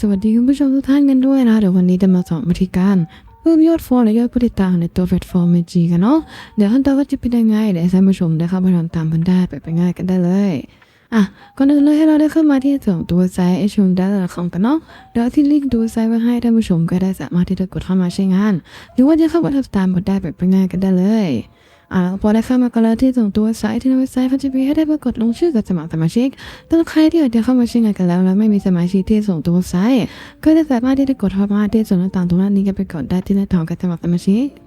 สวัสดีคุณผู้ชมทุกท่านกันด้วยนะ เดี๋ยววันนี้จะมาสอนวิธีการเพิ่มยอดฟอลและยอดผู้ติดตามในตัวแพลตฟอร์มจีกันเนาะเดี๋ยวขั้นตอนก็จะเป็นยังไงเดี๋ยวให้ท่านผู้ชมได้เข้าไปทำตามกันได้ไปไปง่ายกันได้เลยอะก่อนอื่นเลยให้เราได้เข้ามาที่ส่วนตัวไซต์ h อชมได้ละคองกันเนาะเดี๋ยวที่ลิงก์ตัวไซต์ไว้ให้ท่านผู้ชมก็ได้สามารถที่จะกดเข้ามาใช้งาน หรือว่าจะเข้ามาทำตามกันได้ไปไปง่ายกันได้เลย อ่าพอได้เข้ามาก็แล้วที่ส่งตัวไซต์ที่ในเว็บไซต์เขาจะมีให้ได้ปรากฏลงชื่อกับสมัครสมาชิกแต่ใครที่อาจจะเข้ามาใช้งานกันแล้ว แล้วไม่มีสมาชิกที่ส่งตัวเว็บไซต์ก็จะสามารถที่จะกดเข้ามาที่ส่วนต่างๆตรงนั้นนี้กันไปก่อนได้ที่หน้าต่างกับสมัครสมาชิก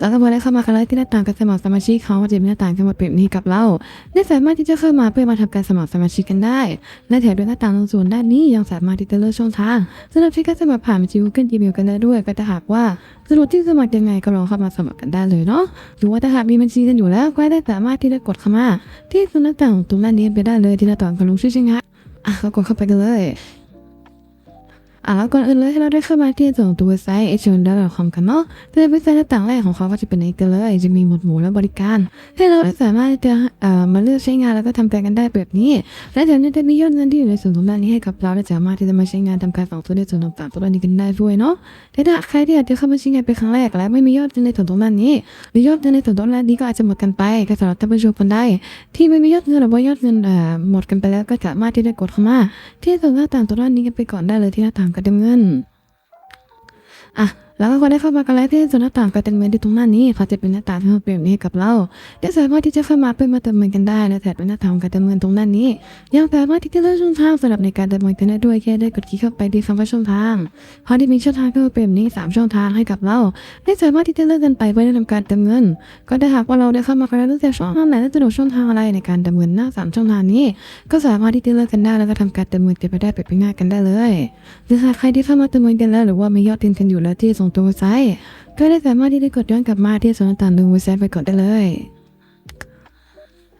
อะแล้วก็พอได้เข้ามากันแล้ที่หน้าต่างการสมัครสมาชิกเขาจะมีหน้าต่างทั้งหมดแบบนี้กับเรา ได้สามารถที่จะเข้ามาเพื่อมาทำการสมัครสมาชิกกันได้ และแถมด้วยหน้าต่างตรงส่วนด้านนี้ยังสามารถที่จะเลือกช่องทางสำหรับที่การสมัครผ่านบัญชี Google Gmail กันได้ด้วย ก็จะหากว่าสะดวกที่สมัครยังไงก็ลองเข้ามาสมัครกันได้เลยเนาะหรือว่าถ้าหากมีบัญชีกันอยู่แล้วก็ได้สามารถที่จะกดเข้ามา ที่หน้าต่างตรงด้านนี้ไปได้เลยที่หน้าต่างการลงชื่อใช่ไหมอะก็กดเข้าไปกันเลย อะแล้วก่อนอื่นเลยให้เราได้เข้ามาที่ส่วนตัวไซต์ h อ n d c o m กันเนาะโดยเว็บไซต์ต่างแรกของเขาก็จะเป็นในกันเลย จะมีหมวดหมู่และบริการ ให้เราสามารถจะเอ่อมาเลือกใช้งานแล้วก็ทำการกันได้แบบนี้ และแถมยังจะมียอดเงินที่อยู่ในส่วนตรงด้านนี้ให้กับเราและสามารถที่จะมาใช้งานทำการฝังตัวในส่วนต่างๆตรงด้านนี้กันได้ด้วยเนาะแต่ถ้าใครที่อากจะเข้ามาใช้งานเป็นครั้งแรกและไม่มียอดเงินในส่วนตรงด้านนี้หรือยอดเงินในส่วนตรงด้านนี้ก็อาจจะหมดกันไปก็สำหรับท่านผู้ชมคนใดที่ไม่มียอดเงินหรือว่ายอดเงินเอ่อหมดกันไปแล้วก็สามารถที่จะกดเข้ามาที่ส่วนหน้าต่างตรงด้านนี้กันไปก่อนได้เลยที่หน้าต่างกร แล้วก็พอได้เข้ามากันแล้วที่ส่วนหน้าต่างการเติมเงินที่ตรงหน้านี้เขาจะเป็นหน้าต่างที่มาเปลี่ยนนี้กับเราได้สามารถที่จะเข้ามาเพื่อมาเติมเงินกันได้และแถมเป็นหน้าต่างการเติมเงินตรงหน้านี้ ยังสามารถที่จะเลือกช่องทางสำหรับในการเติมเงินกันได้ด้วยแค่ได้กดคลิกเข้าไปที่คำว่าช่องทางพอที่มีช่องทางก็เป็นแบบนี้สามช่องทางให้กับเราได้สามารถที่จะเลือกกันไปเพื่อได้ทำการเติมเงิน ก็ได้หากว่าเราได้เข้ามากันแล้วเลือกแต่ช่องทางไหนและสะดวกช่องทางอะไรในการเติมเงินหน้าสามช่องทางนี้ ก็สามารถที่จะเลือกกันได้แล้วก็ทำการเติมเงินกันไปได้แบบง่ายกันได้เลยหรือหากใครที่เข้ามาเติมเงินกันแล้วหรือว่ามียอดเติมกันอยู่แล้วที่ส่งตัวเว็บไซต์ก็ได้สามารถที่จะกดย้อนกลับมาที่ส่วนต่างๆดูเว็บไซต์ไปกดได้เลย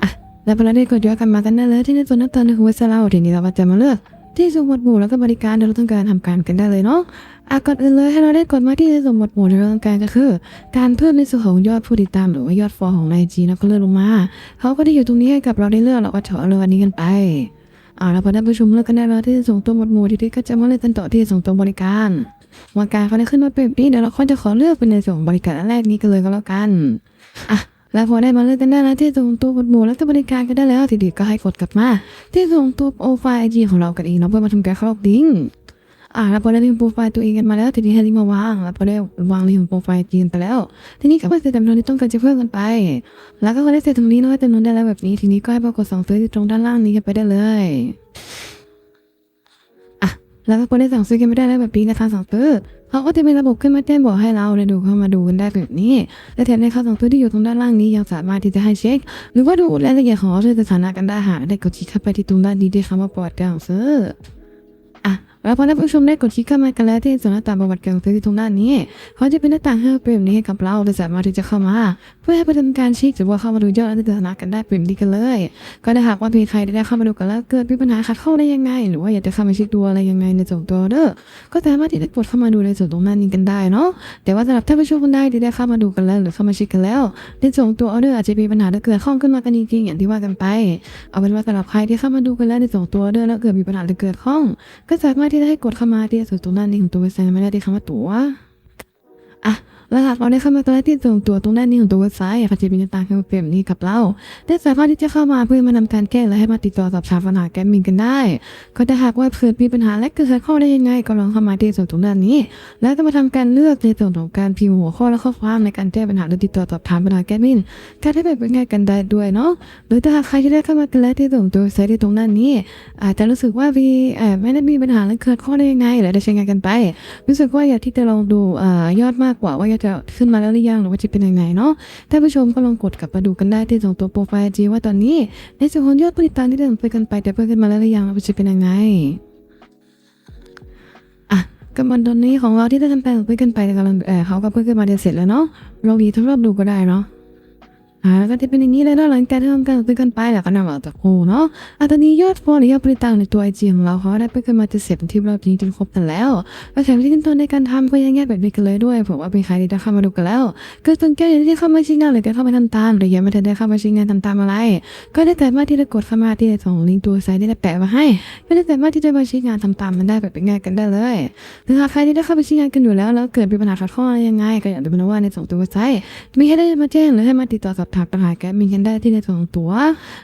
อะแล้วพอเราได้กดย้อนกลับมากันได้เลยที่ในส่วนต่างๆดูเว็บไซต์เราทีนี้เราจะมาเลือกที่ส่วนหมวดหมู่แล้วก็บริการที่เราต้องการทำการกันได้เลยเนาะอะก่อนอื่นเลยให้เราได้กดมาที่ในส่วนหมวดหมู่ที่เราต้องการก็คือ การเพิ่มในส่วนของยอดผู้ติดตามหรือว่ายอดฟอลของไอจีแล้วก็เลื่อนลงมาเขาก็ได้อยู่ตรงนี้ให้กับเราได้เลือกเราก็เฉาะเลือกอันนี้กันไป อ่าแล้วพอได้ประชุมเลือกกันได้แล้วที่จะส่งตัวหมวดหมู่ทีนี้ก็จะมาเลือกกันต่อที่ส่งตัวบริการวันการเขาได้ขึ้นมาเป็นแบบนี้เดี๋ยวเราค่อยจะขอเลือกเป็นในส่วนของบริการอันแรกนี้กันเลยก็แล้วกันอะแล้วพอได้มาเลือกกันได้แล้วที่ส่งตัวหมวดหมู่แล้วก็บริการกันได้แล้วทีดีก็ให้กดกลับมา ที่ส่งตัวโปรไฟล์ไอจีของเรากันเองเนาะเพื่อมาทำการเข้าดิง อ่าแล้วพอได้ลิงโปรไฟล์ตัวเองกันมาแล้ว ทีนี้ให้ลิงมาวางแล้วพอได้วางลิงก์ของโปรไฟล์จีนไปแล้ว ทีนี้ก็มาเสร็จจำนวนที่ต้องการจะเพิ่มกันไป แล้วก็พอได้เสร็จตรงนี้เนาะจำนวนได้แล้วแบบนี้ ทีนี้ก็ให้ปรากฏสองซื้อที่ตรงด้านล่างนี้กันไปได้เลยอะแล้วก็พอได้สั่งซื้อกันไม่ได้แล้วแบบนี้นะคะสั่งซื้อเขาก็จะมีระบบขึ้นมาแจ้งบอกให้เราได้ดูเข้ามาดูกันได้แบบนี้ และแถมในข้อสั่งซื้อที่อยู่ตรงด้านล่างนี้ยังสามารถที่จะให้เช็ค หรือว่าดูรายละเอียดของออเดอร์สถานะกันได้หากได้กดคลิกเข้าไปที่ตรงด้านนี้ด้วยคำว่าประวัติการสั่งซื้อ แล้วพอท่านผู้ชมได้กดคลิกเข้ามากันแล้วที่ส่วนหน้าต่างประวัติการซื้อที่ตรงด้านนี้เขาจะเป็นหน้าต่างให้เป็นแบนี้ให้กับเราเราสามารถที่จะเข้ามา เพื่อให้ไปทำการช็คหรือว่าเข้ามาดูยอดและสถานะกันได้เป็นดีกันเลย ก็ถ้หากว่ามีใครได้เข้ามาดูกันแล้วเกิดมีปัญหาขัดข้องได้ยังไง หรือว่าอยากจะเข้ามาช็คดูอะไรยังไงในส่วนตัวเด้อก็สามารถที่จะกดเข้ามาดูในส่วนตรงด้านนี้กันได้เนาะแต่ว่าสำหรับท่านผู้ชมคนใดที่ได้เข้ามาดูกันแล้วหรือเข้ามาช็คกันแล้วในส่วนตัวออเดอร์อาจจะมีปัญหาถ้าเกิดข้องขึ้นมากันจริงๆอย่างที่ว่ากันไป เอาเป็นว่าสำหรับใครที่เข้ามาดูกันแล้วในส่วนตัวออเดอร์แล้วเกิดมีปัญหาหรือเกิดข้อง ก็สามารถที่จะให้กดเข้ามาที่สุดตรงนั้นนี่ของตัวเว็บไซต์ไม่ได้ที่คำว่าตัว อะแล้วหากเราได้เข้ามาตัวแรกที่ส่วนตัวตรงด้านนี้ของตัวเว็บไซต์เขาจะมีน้าต่างให้มาเปลี่ยนนี้กับเรา ได้สามารถที่จะเข้ามาเพื่อมาทำการแก้และให้มาติดต่อสอบถามปัญหาแกมมินกันได้ ก็ถ้าหากว่าเกิดมีปัญหาและเกิดข้อได้ยังไง ก็ลองเข้ามาที่ส่วนตรงด้านนี้ แล้วก็มาทำการเลือกในส่วนของการพิมพ์หัวข้อและข้อความในการแก้ปัญหาหรือติดต่อสอบถามปัญหาแกมมินการได้แบบเป็นง่ายกันได้ด้วยเนาะหรือถ้าหากใครที่ได้เข้ามากันแล้วที่ส่วนตัวเว็บไซต์ที่ตรงด้านนี้ อาจจะรู้สึกว่าวีเอ่อไม่ได้มีปัญหาและเกิดข้อได้ยังไงหรือได้ใช้งานกันไป รู้สึกว่าอยากที่จะลองดูยอดมากากกว่าว่าจะขึ้นมาแล้วหรือยังหรือว่าจะเป็นยังไงเนาะท่านผู้ชมก็ลองกดกลับมาดูกันได้ที่ส่งตัวโปรไฟล์จีว่าตอนนี้ในส่วนของยอดผู้ติดตามที่เดินไปกันไป แต่เพิ่มขึ้นมาแล้วหรือยังว่าจะเป็นยังไงอะกับมังตอนนี้ของเราที่ได้ทำแปลงเพิ่มขึ้นไปกำลังเออเขาก็เพิ่มขึ้นมาเดี๋ยวเสร็จแล้วเนาะเราดีทดลองดูก็ได้เนาะ อ่าก็จะเป็นอย่างนี้เลยเนาะหลังจากที่ทำการซื้อกันไปแล้วก็นำมาจากโอ้เนาะอะตอนนี้ยอดฟอลหรือยอดบริจาคในตัวไอจีของเราเขาได้ไปกันมาจะเสร็จที่เราจริงๆครบกันแล้วก็แถมที่ขั้นตอนในการทำก็ยังแยกแบบนี้กันเลยด้วยผมว่าเป็นใครที่ได้เข้ามาดูกันแล้วก็จนแก้ที่เข้ามาชิงงานหรือจะเข้ามาทำตามหรือยังไม่ทันได้เข้ามาชิงงานทำตามอะไร ก็ได้แต่มาที่จะกดเข้ามาที่ในส่งลิงก์ตัวไซต์ที่ได้แปะมาให้ก็ได้แต่มาที่จะมาชิงงานทำตามมันได้แบบเป็นง่ายกันได้เลยหรือหากใครที่ได้เข้าไปชิงงานกันอยู่แล้วแล้วเกิดมีปัญหาขัดข้องอะไรยังไงก็อย่าลืมนะว่าในส่งตัวไซต์มีให้ได้มาแจ้งหรือให้มาติดต่อสอบถามปัญหาแกมีกันได้ที่ในส่วนของตัว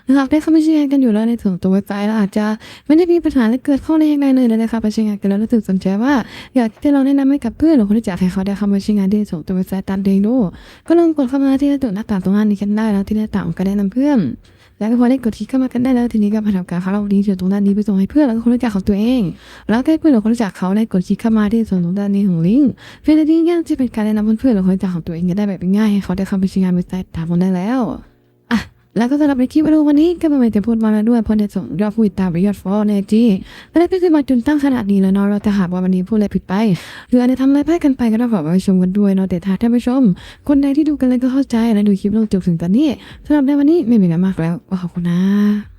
หรือหากได้เข้ามาใช้งานกันอยู่แล้วในส่วนของตัวเว็บไซต์แล้วอาจจะไม่ได้มีปัญหาและเกิดข้อในยังไงเลยนะคะไปใช้งานกันแล้วรู้สึกสนใจว่า อยากที่เราแนะนำให้กับเพื่อนหรือคนที่จะให้เขาได้เข้ามาใช้งานที่ในส่วนตัวเว็บไซต์ตามเองดูก็ลองกดเข้ามาที่ตัวหน้าต่างตรงนั้นนี้กันได้แล้วที่หน้าต่างก็แนะนำเพื่อนแล้วก็พอได้กดคลิกเข้ามากันได้แล้วทีนี้ก็มาทำการเข้าเราลิงก์จากตรงด้านนี้ไปส่งให้เพื่อนแล้วก็คนรู้จักของตัวเอง แล้วก็เพื่อนหรือคนรู้จักเขาได้กดคลิกเข้ามาที่ส่วนตรงด้านนี้ของลิงก์เพื่อนที่ง่ายจะเป็นการแนะนำเพื่อนหรือคนรู้จักของตัวเองจะได้แบบง่ายให้เขาได้เข้าไปใช้งานเว็บไซต์ตามมันได้แล้วอะแล้วก็สำหรับในคลิปวิดีโอวันนี้ก็ไม่จะพูดมาแล้วด้วยเพราะในส่งยอดผู้ติดตามไปยอดฟอลในจีและก็คือมาจนตั้งขนาดนี้แล้วเนาะเราจะหาว่าวันนี้พูดอะไรผิดไปหรืออาจจะทำอะไรพลาดกันไปก็ต้องขอไปชมกันด้วยเนาะแต่ถ้าท่านผู้ชม คนใดที่ดูกันเลยก็เข้าใจและดูคลิปลงจบถึงตอนนี้สำหรับในวันนี้ไม่มีอะไรมากแล้วขอบคุณนะ